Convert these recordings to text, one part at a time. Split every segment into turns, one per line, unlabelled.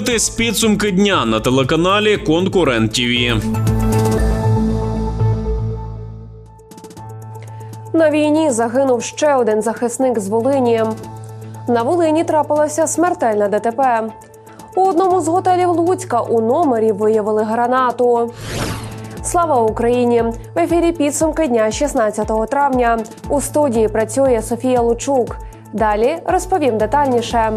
дивитесь підсумки дня на телеканалі Конкурент ТІВІ.
На війні загинув ще один захисник з Волині. На Волині трапилося смертельне ДТП. У одному з готелів Луцька у номері виявили гранату. Слава Україні! В ефірі підсумки дня 16 травня. У студії працює Софія Лучук. Далі розповім детальніше.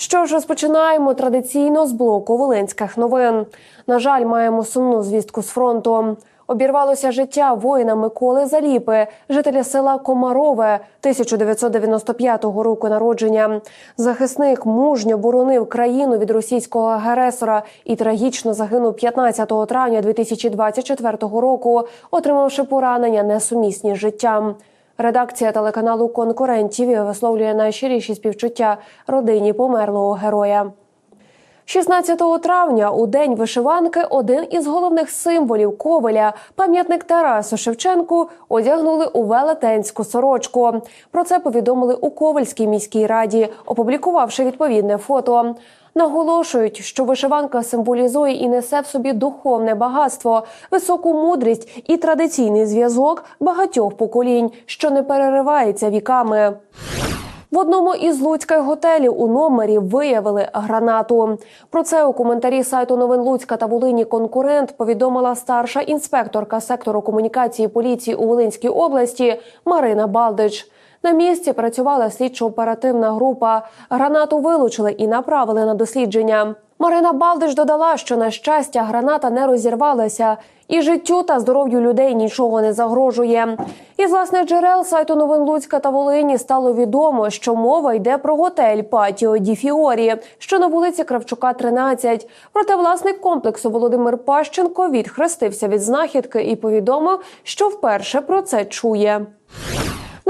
Що ж, розпочинаємо традиційно з блоку Волинських новин. На жаль, маємо сумну звістку з фронту. Обірвалося життя воїна Миколи Заліпи, жителя села Комарове 1995 року народження. Захисник мужньо боронив країну від російського агресора і трагічно загинув 15 травня 2024 року, отримавши поранення несумісні з життям. Редакція телеканалу Конкурентів висловлює найщиріші співчуття родині померлого героя. 16 травня у день вишиванки один із головних символів Ковеля, пам'ятник Тарасу Шевченку, одягнули у велетенську сорочку. Про це повідомили у Ковельській міській раді, опублікувавши відповідне фото. Наголошують, що вишиванка символізує і несе в собі духовне багатство, високу мудрість і традиційний зв'язок багатьох поколінь, що не переривається віками. В одному із луцьких готелів у номері виявили гранату. Про це у коментарі сайту новин Луцька та Волині конкурент повідомила старша інспекторка сектору комунікації поліції у Волинській області Марина Балдич. На місці працювала слідчо-оперативна група. Гранату вилучили і направили на дослідження. Марина Балдич додала, що на щастя граната не розірвалася, і життю та здоров'ю людей нічого не загрожує. Із власних джерел сайту новин Луцька та Волині стало відомо, що мова йде про готель Патіо Ді Фіорі, що на вулиці Кравчука, 13. Проте власник комплексу Володимир Пащенко відхрестився від знахідки і повідомив, що вперше про це чує.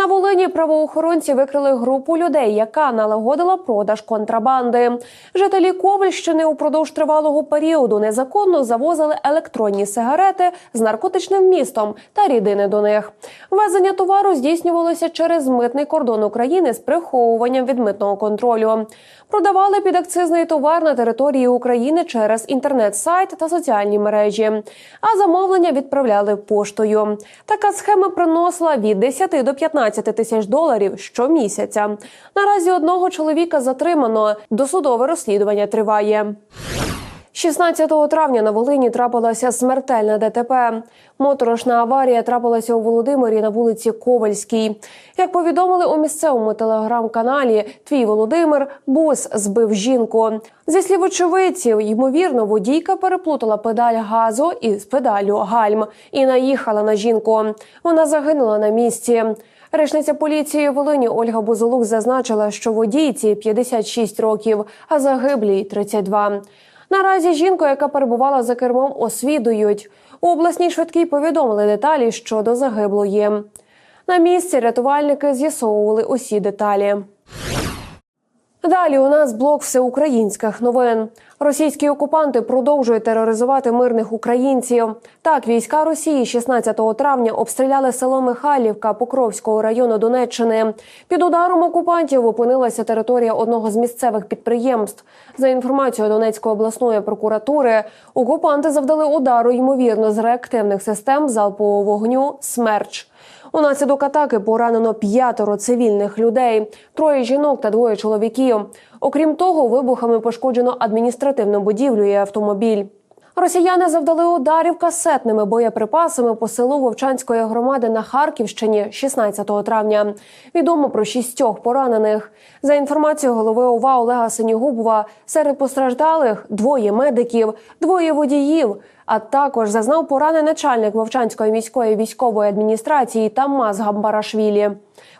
На Волині правоохоронці викрили групу людей, яка налагодила продаж контрабанди. Жителі Ковальщини упродовж тривалого періоду незаконно завозили електронні сигарети з наркотичним містом та рідини до них. Ввезення товару здійснювалося через митний кордон України з приховуванням від митного контролю. Продавали підакцизний товар на території України через інтернет-сайт та соціальні мережі. А замовлення відправляли поштою. Така схема приносила від 10 до 15 тисяч доларів щомісяця. Наразі одного чоловіка затримано. Досудове розслідування триває. 16 травня на Волині трапилася смертельна ДТП. Моторошна аварія трапилася у Володимирі на вулиці Ковальській. Як повідомили у місцевому телеграм-каналі, твій Володимир бус збив жінку. Зі слів очевидців, ймовірно, водійка переплутала педаль газу із педалю гальм і наїхала на жінку. Вона загинула на місці. Речниця поліції Волині Ольга Бузолук зазначила, що водійці 56 років, а загиблій 32. Наразі жінку, яка перебувала за кермом, освідують. У обласній швидкій повідомили деталі щодо загиблої. На місці рятувальники з'ясовували усі деталі. Далі у нас блок всеукраїнських новин. Російські окупанти продовжують тероризувати мирних українців. Так, війська Росії 16 травня обстріляли село Михайлівка Покровського району Донеччини. Під ударом окупантів опинилася територія одного з місцевих підприємств. За інформацією Донецької обласної прокуратури, окупанти завдали удару ймовірно з реактивних систем залпового вогню Смерч. Унаслідок атаки поранено п'ятеро цивільних людей, троє жінок та двоє чоловіків. Окрім того, вибухами пошкоджено адміністративну будівлю і автомобіль. Росіяни завдали ударів касетними боєприпасами по селу Вовчанської громади на Харківщині 16 травня. Відомо про шістьох поранених. За інформацією голови ОВА Олега Синігубова, серед постраждалих двоє медиків, двоє водіїв. А також зазнав поранений начальник Вовчанської міської військової адміністрації Тамаз Гамбарашвілі.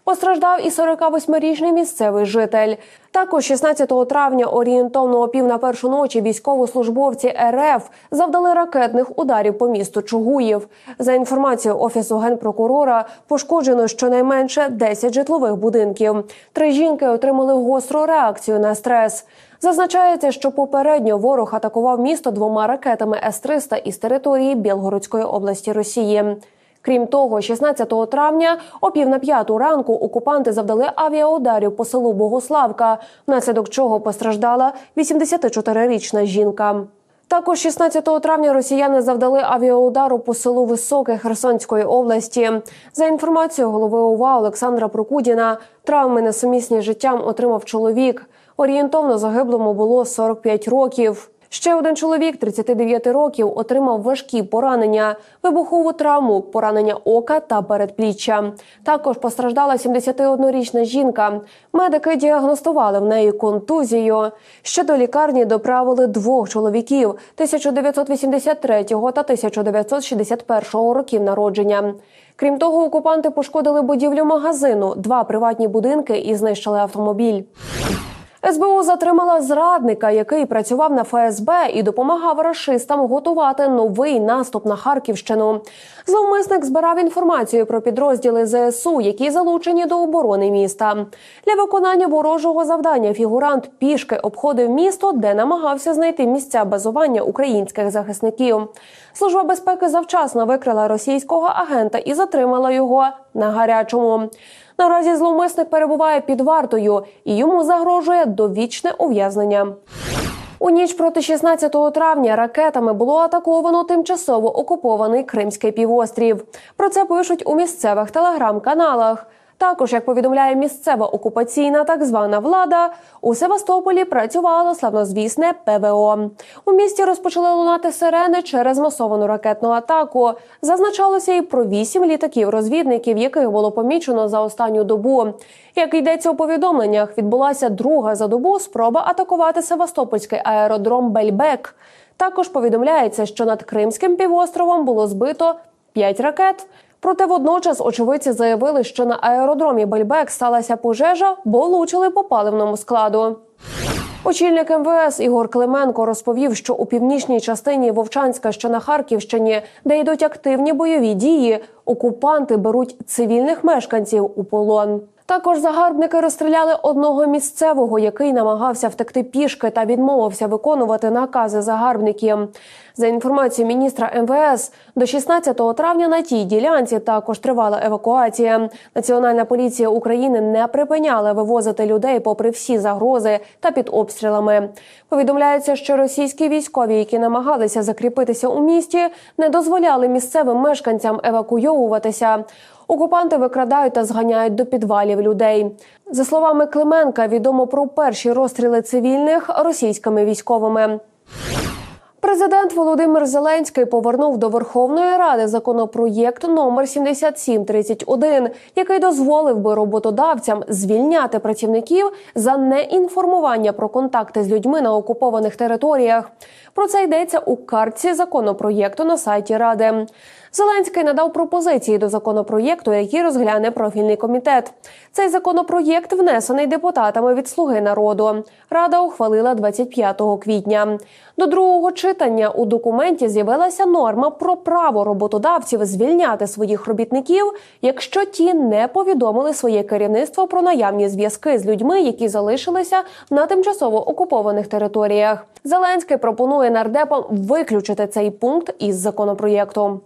Постраждав і 48-річний місцевий житель. Також 16 травня орієнтовно о пів на першу ночі військовослужбовці РФ завдали ракетних ударів по місту Чугуїв. За інформацією офісу генпрокурора, пошкоджено щонайменше 10 житлових будинків. Три жінки отримали гостру реакцію на стрес. Зазначається, що попередньо ворог атакував місто двома ракетами С-300 із території Білгородської області Росії. Крім того, 16 травня о пів на п'яту ранку окупанти завдали авіаударів по селу Богославка, внаслідок чого постраждала 84-річна жінка. Також 16 травня росіяни завдали авіаудару по селу Високе Херсонської області. За інформацією голови ОВА Олександра Прокудіна, травми несумісні з життям отримав чоловік. Орієнтовно загиблому було 45 років. Ще один чоловік 39 років отримав важкі поранення, вибухову травму, поранення ока та передпліччя. Також постраждала 71-річна жінка. Медики діагностували в неї контузію. Ще до лікарні доправили двох чоловіків 1983 та 1961 років народження. Крім того, окупанти пошкодили будівлю магазину, два приватні будинки і знищили автомобіль. СБУ затримала зрадника, який працював на ФСБ і допомагав рашистам готувати новий наступ на Харківщину. Зловмисник збирав інформацію про підрозділи ЗСУ, які залучені до оборони міста. Для виконання ворожого завдання фігурант пішки обходив місто, де намагався знайти місця базування українських захисників. Служба безпеки завчасно викрила російського агента і затримала його на гарячому. Наразі зловмисник перебуває під вартою і йому загрожує довічне ув'язнення. У ніч проти 16 травня ракетами було атаковано тимчасово окупований Кримський півострів. Про це пишуть у місцевих телеграм-каналах. Також, як повідомляє місцева окупаційна так звана влада, у Севастополі працювало славнозвісне ПВО. У місті розпочали лунати сирени через масовану ракетну атаку. Зазначалося і про вісім літаків-розвідників, яких було помічено за останню добу. Як йдеться у повідомленнях, відбулася друга за добу спроба атакувати Севастопольський аеродром Бельбек. Також повідомляється, що над Кримським півостровом було збито п'ять ракет. Проте водночас очевидці заявили, що на аеродромі Бельбек сталася пожежа, бо влучили по паливному складу. Очільник МВС Ігор Клименко розповів, що у північній частині Вовчанська, що на Харківщині, де йдуть активні бойові дії, окупанти беруть цивільних мешканців у полон. Також загарбники розстріляли одного місцевого, який намагався втекти пішки та відмовився виконувати накази загарбників. За інформацією міністра МВС, до 16 травня на тій ділянці також тривала евакуація. Національна поліція України не припиняла вивозити людей попри всі загрози та під обстрілами. Повідомляється, що російські військові, які намагалися закріпитися у місті, не дозволяли місцевим мешканцям евакуйовуватися. Окупанти викрадають та зганяють до підвалів людей. За словами Клименка, відомо про перші розстріли цивільних російськими військовими. Президент Володимир Зеленський повернув до Верховної Ради законопроєкт номер 7731, який дозволив би роботодавцям звільняти працівників за неінформування про контакти з людьми на окупованих територіях. Про це йдеться у картці законопроєкту на сайті Ради. Зеленський надав пропозиції до законопроєкту, які розгляне профільний комітет. Цей законопроєкт внесений депутатами від Слуги народу. Рада ухвалила 25 квітня. До другого читання у документі з'явилася норма про право роботодавців звільняти своїх робітників, якщо ті не повідомили своє керівництво про наявні зв'язки з людьми, які залишилися на тимчасово окупованих територіях. Зеленський пропонує нардепам виключити цей пункт із законопроєкту.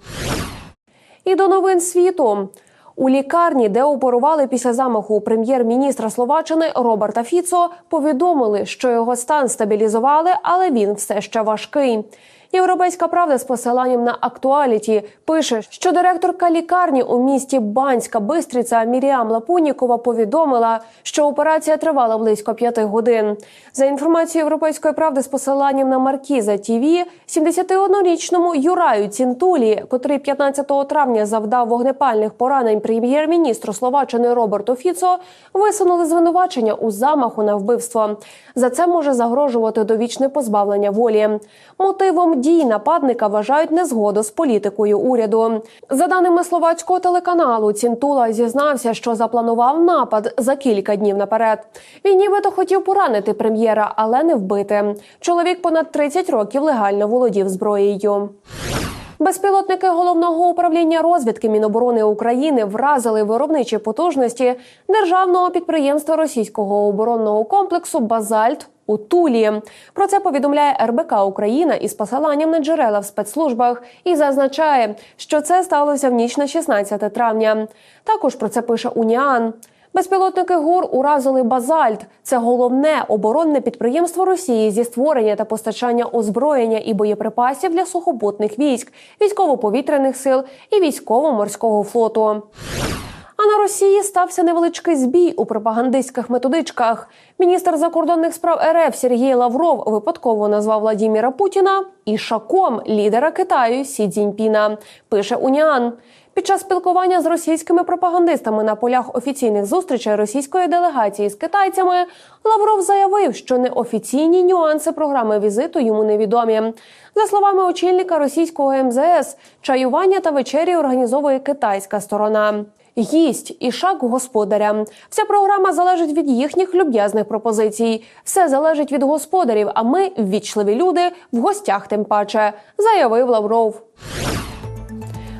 І до новин світу. У лікарні, де оперували після замаху прем'єр-міністра Словаччини Роберта Фіцо, повідомили, що його стан стабілізували, але він все ще важкий. Європейська правда з посиланням на актуаліті пише, що директорка лікарні у місті Банська Бистриця Міріам Лапунікова повідомила, що операція тривала близько п'яти годин. За інформацією європейської правди з посиланням на Маркіза ТІВІ, 71-річному Юраю Цінтулі, котрий 15 травня завдав вогнепальних поранень прем'єр-міністру Словаччини Роберту Фіцо, висунули звинувачення у замаху на вбивство. За це може загрожувати довічне позбавлення волі. Мотивом дій нападника вважають незгоду з політикою уряду. За даними словацького телеканалу, Цінтула зізнався, що запланував напад за кілька днів наперед. Він нібито хотів поранити прем'єра, але не вбити. Чоловік понад 30 років легально володів зброєю. Безпілотники головного управління розвідки Міноборони України вразили виробничі потужності державного підприємства російського оборонного комплексу Базальт у Тулі. Про це повідомляє РБК Україна із посиланням на джерела в спецслужбах і зазначає, що це сталося в ніч на 16 травня. Також про це пише Уніан. Безпілотники ГУР уразили базальт. Це головне оборонне підприємство Росії зі створення та постачання озброєння і боєприпасів для сухопутних військ, військово-повітряних сил і військово-морського флоту. На Росії стався невеличкий збій у пропагандистських методичках. Міністр закордонних справ РФ Сергій Лавров випадково назвав Владіміра Путіна ішаком лідера Китаю Сі Цзіньпіна. Пише Уніан. Під час спілкування з російськими пропагандистами на полях офіційних зустрічей російської делегації з китайцями Лавров заявив, що неофіційні нюанси програми візиту йому невідомі. За словами очільника російського МЗС, чаювання та вечері організовує китайська сторона. Гість і шаг господаря. Вся програма залежить від їхніх люб'язних пропозицій. Все залежить від господарів. А ми, ввічливі люди, в гостях тим паче, заявив Лавров.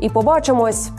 і побачимось.